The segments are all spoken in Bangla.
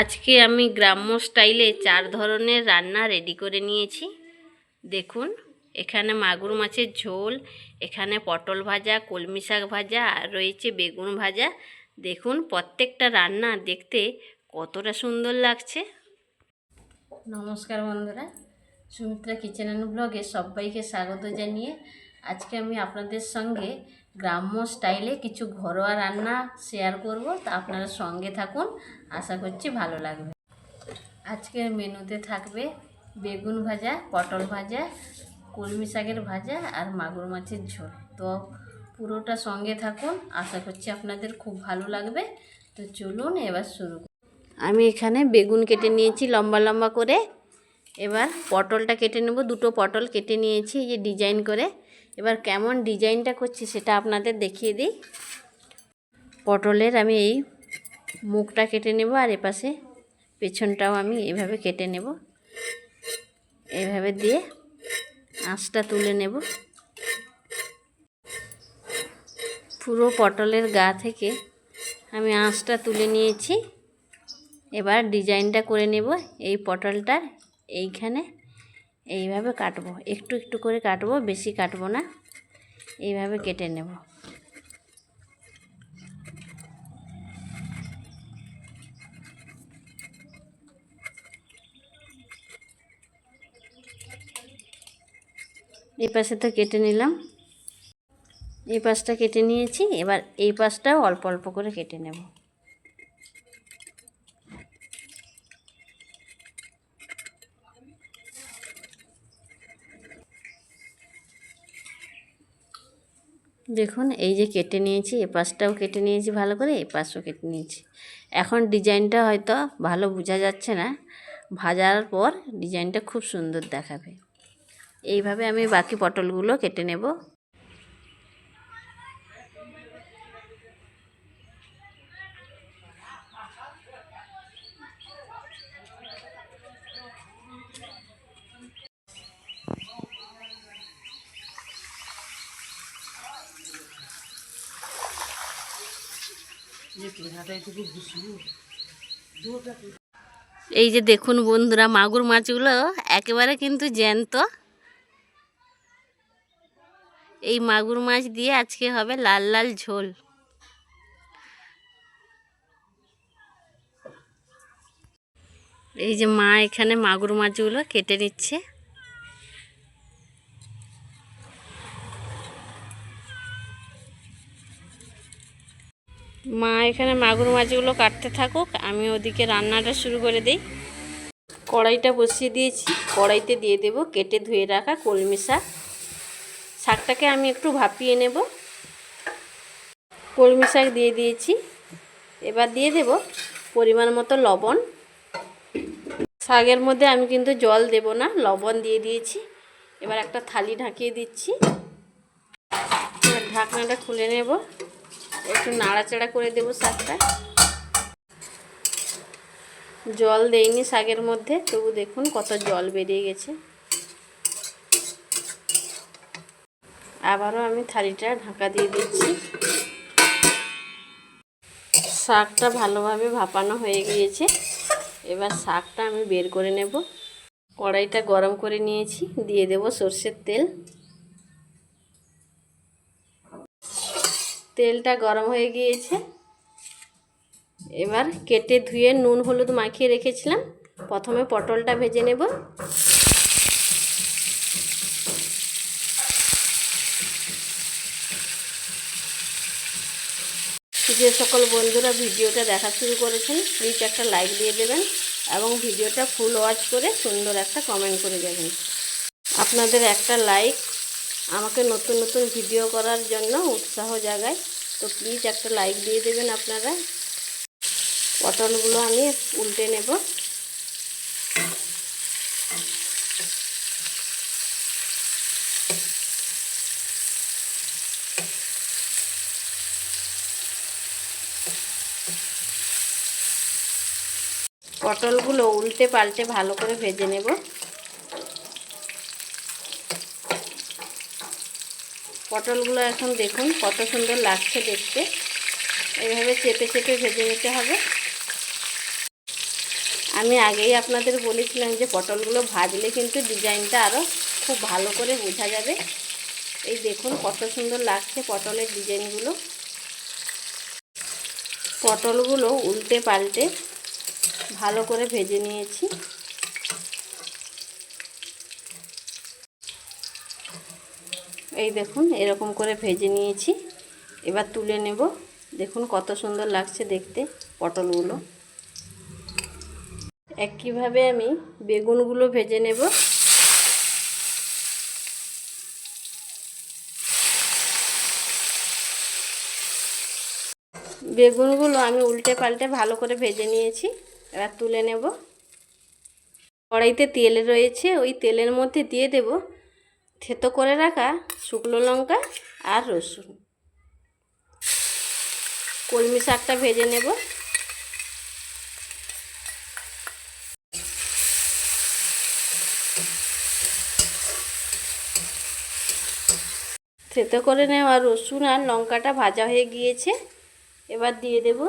আজকে আমি গ্রাম্য স্টাইলে চার ধরনের রান্না রেডি করে নিয়েছি। দেখুন, এখানে মাগুর মাছের ঝোল, এখানে পটল ভাজা, কলমি শাক ভাজা, আর রয়েছে বেগুন ভাজা। দেখুন, প্রত্যেকটা রান্না দেখতে কতটা সুন্দর লাগছে। নমস্কার বন্ধুরা, সুমিত্রা কিচেন অ্যান্ড ব্লগে সবাইকে স্বাগত জানিয়ে আজকে আমি আপনাদের সঙ্গে গ্রাম্য স্টাইলে কিছু ঘরোয়া রান্না শেয়ার করব। তা আপনারা সঙ্গে থাকুন, আশা করছি ভালো লাগবে। আজকের মেনুতে থাকবে বেগুন ভাজা, পটল ভাজা, কলমি শাকের ভাজা আর মাগুর মাছের ঝোল। তো পুরোটা সঙ্গে থাকুন, আশা করছি আপনাদের খুব ভালো লাগবে। তো চলুন এবার শুরু। আমি এখানে বেগুন কেটে নিয়েছি লম্বা লম্বা করে। এবার পটলটা কেটে নেব, দুটো পটল কেটে নিয়েছি যে ডিজাইন করে। এবার কেমন ডিজাইনটা করছি সেটা আপনাদের দেখিয়ে দিই। পটলের আমি এই মুখটা কেটে নেব আর এপাশে পেছনটাও আমি এভাবে কেটে নেব। এভাবে দিয়ে আঁশটা তুলে নেব। পুরো পটলের গা থেকে আমি আঁশটা তুলে নিয়েছি। এবার ডিজাইনটা করে নেব এই পটলটার এইখানে। এইভাবে কাটবো। একটু একটু করে কাটবো, বেশি কাটবো না। এইভাবে কেটে নেব। এই পাশে তো কেটে নিলাম। এই পাশটা কেটে নিয়েছি, এবার এই পাশটাও অল্প অল্প করে কেটে নেব। দেখুন, এই যে কেটে নিয়েছি, এ পাশটাও কেটে নিয়েছি ভালো করে, এ পাশও কেটে নিয়েছি। এখন ডিজাইনটা হয়তো ভালো বোঝা যাচ্ছে না, ভাজার পর ডিজাইনটা খুব সুন্দর দেখাবে। এইভাবে আমি বাকি পটলগুলো কেটে নেব। এই যে দেখুন বন্ধুরা, মাগুর মাছগুলো একেবারে কিন্তু জ্যান্ত। এই মাগুর মাছ দিয়ে আজকে হবে লাল লাল ঝোল। এই যে মা এখানে মাগুর মাছগুলো কেটে নিচ্ছে। মা এখানে মাগুর মাছগুলো কাটতে থাকুক, আমি ওদিকে রান্নাটা শুরু করে দিই। কড়াইটা বসিয়ে দিয়েছি, কড়াইতে দিয়ে দেব কেটে ধুয়ে রাখা কলমি শাক। শাকটাকে আমি একটু ভাপিয়ে নেব। কলমি শাক দিয়ে দিয়েছি। এবার দিয়ে দেব পরিমাণ মতো লবণ। শাকের মধ্যে আমি কিন্তু জল দেব না, লবণ দিয়ে দিয়েছি। এবার একটা থালি ঢাকিয়ে দিচ্ছি। ঢাকনাটা খুলে নেব। একটু নাড়াচাড়া করে দেব শাকটা। জল দেইনি শাকের মধ্যে, তবু দেখুন কত জল বেরিয়ে গেছে। আবারও আমি থালিটা ঢাকা দিয়ে দিচ্ছি। শাকটা ভালোভাবে ভাপানো হয়ে গিয়েছে। এবার শাকটা আমি বের করে নেব। কড়াইটা গরম করে নিয়েছি, দিয়ে দেব সর্ষের তেল। তেলটা গরম হয়ে গিয়েছে। এবার কেটে ধুয়ে নুন হলুদ মাখিয়ে রেখেছিলাম। প্রথমে পটলটা ভেজে নেব। যে সকল বন্ধুরা ভিডিওটা দেখা শুরু করেছেন প্লিজ একটা লাইক দিয়ে দেবেন এবং ভিডিওটা ফুল ওয়াচ করে সুন্দর একটা কমেন্ট করে দেবেন। আপনাদের একটা লাইক আমাকে নতুন নতুন ভিডিও করার জন্য উৎসাহ জাগায়। তো প্লিজ একটা লাইক দিয়ে দেবেন আপনারা। পটলগুলো আমি উল্টে নেব। পটলগুলো উল্টে পাল্টে ভালো করে ভেজে নেব। পটলগুলো এখন দেখুন কত সুন্দর লাগছে দেখতে। এইভাবে চেপে চেপে ভেজে নিতে হবে। আমি আগেই আপনাদের বলেছিলাম যে পটলগুলো ভাজলে কিন্তু ডিজাইনটা আরও খুব ভালো করে বোঝা যাবে। এই দেখুন কত সুন্দর লাগছে পটলের ডিজাইনগুলো। পটলগুলো উল্টে পাল্টে ভালো করে ভেজে নিয়েছি। এই দেখুন, এরকম করে ভেজে নিয়েছি। এবার তুলে নেব। দেখুন কত সুন্দর লাগছে দেখতে পটলগুলো। একইভাবে আমি বেগুনগুলো ভেজে নেব। বেগুনগুলো আমি উল্টে পাল্টে ভালো করে ভেজে নিয়েছি। এবার তুলে নেব। কড়াইতে তেল রয়েছে, ওই তেলের মধ্যে দিয়ে দেব থেতো করে রাখা শুকনো লঙ্কা আর রসুন। কলমি শাকটা ভেজে নেব। থেতো করে নেওয়া রসুন আর লঙ্কাটা ভাজা হয়ে গিয়েছে। এবার দিয়ে দেব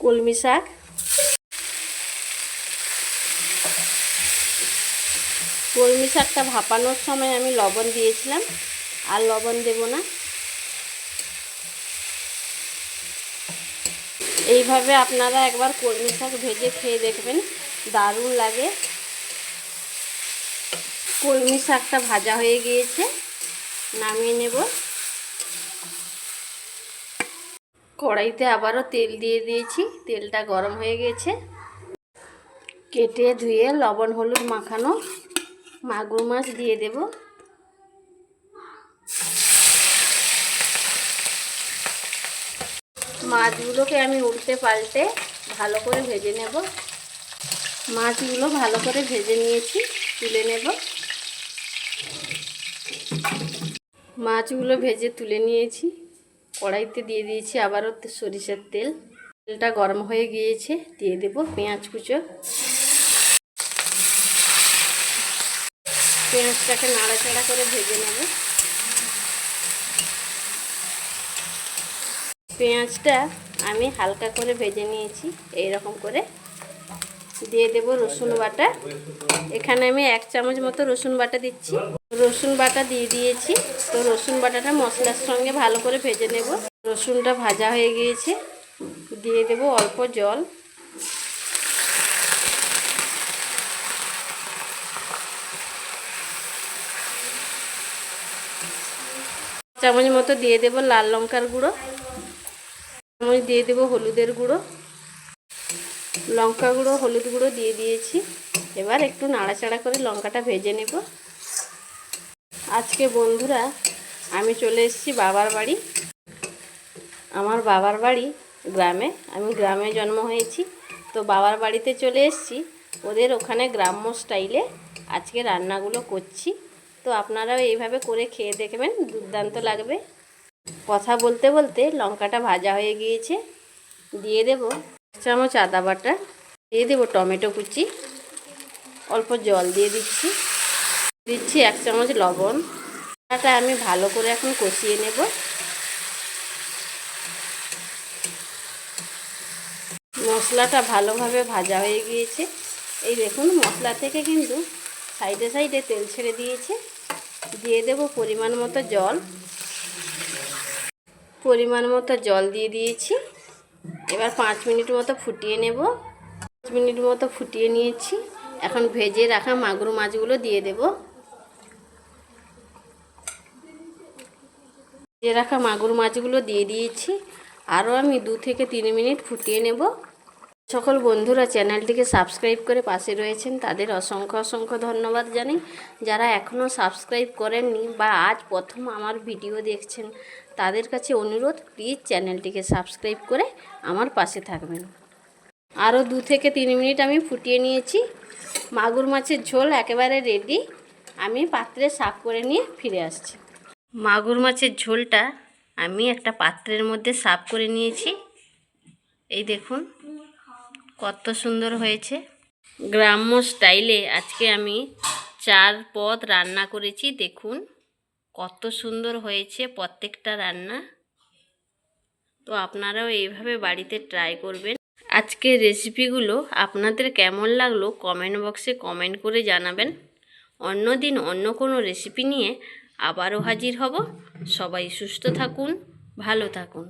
কলমি শাক। কলমি শাকটা ভাপানোর সময় আমি লবণ দিয়েছিলাম। আর লবণ দেব না। এইভাবে আপনারা একবার কলমি শাক ভেজে খেয়ে দেখবেন, দারুণ লাগে। কলমি শাকটা ভাজা হয়ে গিয়েছে, নামিয়ে নেব। কড়াইতে আবারও তেল দিয়ে দিয়েছি, তেলটা গরম হয়ে গেছে। কেটে ধুয়ে লবণ হলুদ মাখানো মাগুর মাছ দিয়ে দেব। মাছগুলোকে আমি উল্টে পাল্টে ভালো করে ভেজে নেব। মাছগুলো ভালো করে ভেজে নিয়েছি, তুলে নেব। মাছগুলো ভেজে তুলে নিয়েছি। কড়াইতে দিয়ে দিয়েছি আবারও সরিষার তেল। তেলটা গরম হয়ে গিয়েছে, দিয়ে দেব পেঁয়াজ কুচো। পেঁয়াজটাকে নাড়াচাড়া করে ভেজে নেব। পেঁয়াজটা আমি হালকা করে ভেজে নিয়েছি এই রকম করে। দিয়ে দেব রসুন বাটা। এখানে আমি এক চামচ মতো রসুন বাটা দিচ্ছি। রসুন বাটা দিয়ে দিয়েছি, তো রসুন বাটাটা মশলার সঙ্গে ভালো করে ভেজে নেব। রসুনটা ভাজা হয়ে গিয়েছে। দিয়ে দেব অল্প জল। চামচ মতো দিয়ে দেব লাল লঙ্কার গুঁড়ো। চামচ দিয়ে দেব হলুদের গুঁড়ো। লঙ্কা গুঁড়ো, হলুদ গুঁড়ো দিয়ে দিয়েছি। এবার একটু নাড়াচাড়া করে লঙ্কাটা ভেজে নেব। আজকে বন্ধুরা, আমি চলে এসেছি বাবার বাড়ি। আমার বাবার বাড়ি গ্রামে। আমি গ্রামে জন্ম হয়েছি। তো বাবার বাড়িতে চলে এসেছি। ওদের ওখানে গ্রাম্য স্টাইলে আজকে রান্নাগুলো করছি। তো আপনারাও এইভাবে করে খেয়ে দেখবেন, দুর্দান্ত লাগবে। কথা বলতে বলতে লঙ্কাটা ভাজা হয়ে গিয়েছে। দিয়ে দেব চামচ আদা বাটা, দিয়ে দেবো টমেটো কুচি, অল্প জল দিয়ে দিচ্ছি। দিচ্ছি এক চামচ লবণ। এটা আমি ভালো করে এখন কষিয়ে নেব। মশলাটা ভালোভাবে ভাজা হয়ে গিয়েছে। এই দেখুন, মশলা থেকে কিন্তু সাইডে সাইডে তেল ছেড়ে দিয়েছে। দিয়ে দেব পরিমাণ মতো জল। পরিমাণ মতো জল দিয়ে দিয়েছি। এবার পাঁচ মিনিট মতো ফুটিয়ে নেব। পাঁচ মিনিট মতো ফুটিয়ে নিয়েছি। এখন ভেজে রাখা মাগুর মাছগুলো দিয়ে দেব। ভেজে রাখা মাগুর মাছগুলো দিয়ে দিয়েছি। আরও আমি দু থেকে তিন মিনিট ফুটিয়ে নেব। সকল বন্ধুরা চ্যানেলটিকে সাবস্ক্রাইব করে পাশে রয়েছেন, তাদের অসংখ্য অসংখ্য ধন্যবাদ জানাই যারা এখনও সাবস্ক্রাইব করেননি বা আজ প্রথম আমার ভিডিও দেখছেন, তাদের কাছে অনুরোধ, প্লিজ চ্যানেলটিকে সাবস্ক্রাইব করে আমার পাশে থাকবেন। আরও দু থেকে তিন মিনিট আমি ফুটিয়ে নিয়েছি। মাগুর মাছের ঝোল একেবারে রেডি আমি পাত্রে সাফ করে নিয়ে ফিরে আসছি। মাগুর মাছের ঝোলটা আমি একটা পাত্রের মধ্যে সাফ করে নিয়েছি। এই দেখুন। কত সুন্দর হয়েছে। গ্রাম্য স্টাইলে আজকে আমি চার পদ রান্না করেছি, দেখুন। কত সুন্দর হয়েছে প্রত্যেকটা রান্না। তো আপনারাও এইভাবে বাড়িতে ট্রাই করবেন। আজকের রেসিপিগুলো আপনাদের কেমন লাগল কমেন্ট বক্সে কমেন্ট করে জানাবেন। অন্য দিন অন্য কোনো রেসিপি নিয়ে আবারও হাজির হব। সবাই সুস্থ থাকুন, ভালো থাকুন।